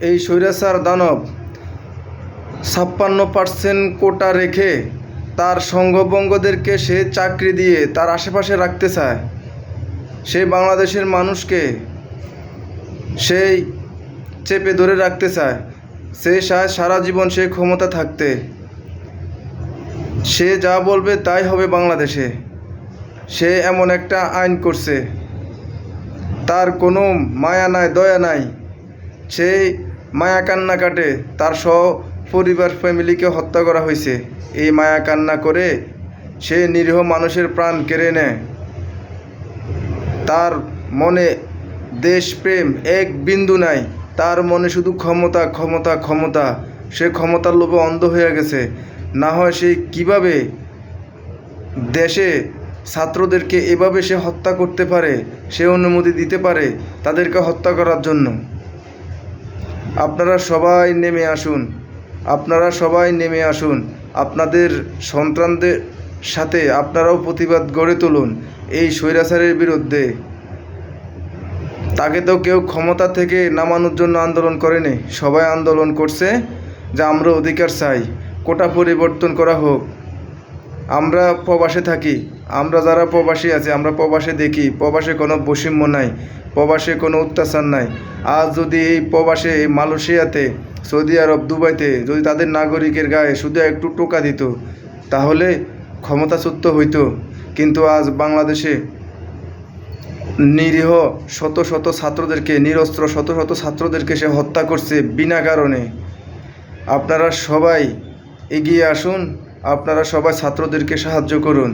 এই স্বৈরাচার দানব ছাপ্পান্ন পার্সেন্ট কোটা রেখে তার সঙ্গবঙ্গদেরকে সে চাকরি দিয়ে তার আশেপাশে রাখতে চায়। সে বাংলাদেশের মানুষকে সেই চেপে ধরে রাখতে চায়। সে চায় সারা জীবন সে ক্ষমতা থাকতে। সে যা বলবে তাই হবে বাংলাদেশে। সে এমন একটা আইন করছে। তার কোনো মায়া নাই, দয়া নাই। সেই মায়া কান্না কাটে, তার সহ পরিবার ফ্যামিলিকে হত্যা করা হয়েছে। এই মায়া কান্না করে সে নিরীহ মানুষের প্রাণ কেড়ে নেয়। তার মনে দেশপ্রেম এক বিন্দু নাই, তার মনে শুধু ক্ষমতা ক্ষমতা ক্ষমতা। সে ক্ষমতার লোভে অন্ধ হয়ে গেছে। না হয় সে কীভাবে দেশে ছাত্রদেরকে এভাবে সে হত্যা করতে পারে, সে অনুমতি দিতে পারে তাদেরকে হত্যা করার জন্য। আপনারা সবাই নেমে আসুন। আপনারা সবাই নেমে আসুন। আপনাদের সন্তানদের সাথে আপনারাও প্রতিবাদ গড়ে তুলুন এই স্বৈরাচারের বিরুদ্ধে। তাকে তো কেউ ক্ষমতা থেকে নামানোর জন্য আন্দোলন করেনি। সবাই আন্দোলন করছে যে আমরা অধিকার চাই। কোটা পরিবর্তন করা হোক। আমরা প্রবাসে থাকি, আমরা যারা প্রবাসী আছি, আমরা প্রবাসে দেখি, প্রবাসে কোনো বৈষম্য নাই, প্রবাসে কোনো অত্যাচার নাই। আজ যদি এই প্রবাসে এই মালয়েশিয়াতে, সৌদি আরব, দুবাইতে যদি তাদের নাগরিকের গায়ে শুধু একটু টোকা দিত, তাহলে ক্ষমতাচ্যুত হইতো। কিন্তু আজ বাংলাদেশে নিরীহ শত শত ছাত্রদেরকে, নিরস্ত্র শত শত ছাত্রদেরকে সে হত্যা করছে বিনা কারণে। আপনারা সবাই এগিয়ে আসুন আপনারা সবাই ছাত্রদেরকে সাহায্য করুন।